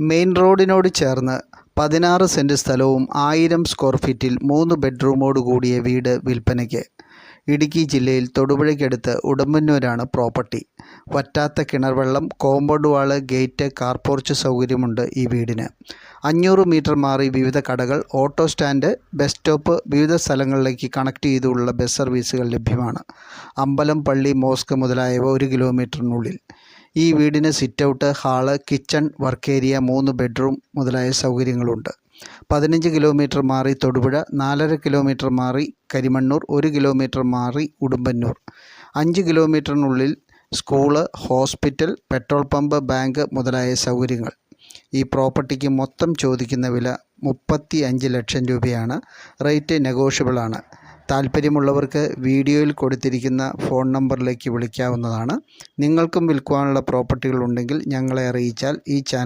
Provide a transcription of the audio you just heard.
Main റോഡിനോട് ചേർന്ന് പതിനാറ് saint സ്ഥലവും ആയിരം സ്ക്വയർ ഫീറ്റിൽ മൂന്ന് ബെഡ്റൂമോട് കൂടിയ വീട് വിൽപ്പനയ്ക്ക്. ഇടുക്കി ജില്ലയിൽ തൊടുപുഴയ്ക്കടുത്ത് ഉടമ്പന്നൂരാണ് പ്രോപ്പർട്ടി. വറ്റാത്ത കിണർവെള്ളം compound wall gate car porch സൗകര്യമുണ്ട് ഈ വീടിന്. അഞ്ഞൂറ് മീറ്റർ മാറി വിവിധ കടകൾ ഓട്ടോ സ്റ്റാൻഡ് ബസ് സ്റ്റോപ്പ് വിവിധ സ്ഥലങ്ങളിലേക്ക് കണക്ട് ചെയ്തുള്ള ബസ് സർവീസുകൾ ലഭ്യമാണ്. അമ്പലം പള്ളി മോസ്ക് മുതലായവ ഒരു കിലോമീറ്ററിനുള്ളിൽ. ഈ വീടിന് sit out hall kitchen work area മൂന്ന് ബെഡ്റൂം മുതലായ സൗകര്യങ്ങളുണ്ട്. പതിനഞ്ച് കിലോമീറ്റർ മാറി തൊടുപുഴ നാലര കിലോമീറ്റർ മാറി കരിമണ്ണൂർ ഒരു കിലോമീറ്റർ മാറി ഉടുമ്പന്നൂർ. അഞ്ച് കിലോമീറ്ററിനുള്ളിൽ school hospital petrol pump bank മുതലായ സൗകര്യങ്ങൾ. ഈ പ്രോപ്പർട്ടിക്ക് മൊത്തം ചോദിക്കുന്ന വില മുപ്പത്തി അഞ്ച് ലക്ഷം രൂപയാണ്. റേറ്റ് നെഗോഷ്യബിളാണ്. താല്പര്യമുള്ളവർക്ക് വീഡിയോയിൽ കൊടുത്തിരിക്കുന്ന ഫോൺ നമ്പറിലേക്ക് വിളിക്കാവുന്നതാണ്. നിങ്ങൾക്കും വിൽക്കുവാനുള്ള പ്രോപ്പർട്ടികൾ ഉണ്ടെങ്കിൽ ഞങ്ങളെ അറിയിച്ചാൽ ഈ ചാനൽ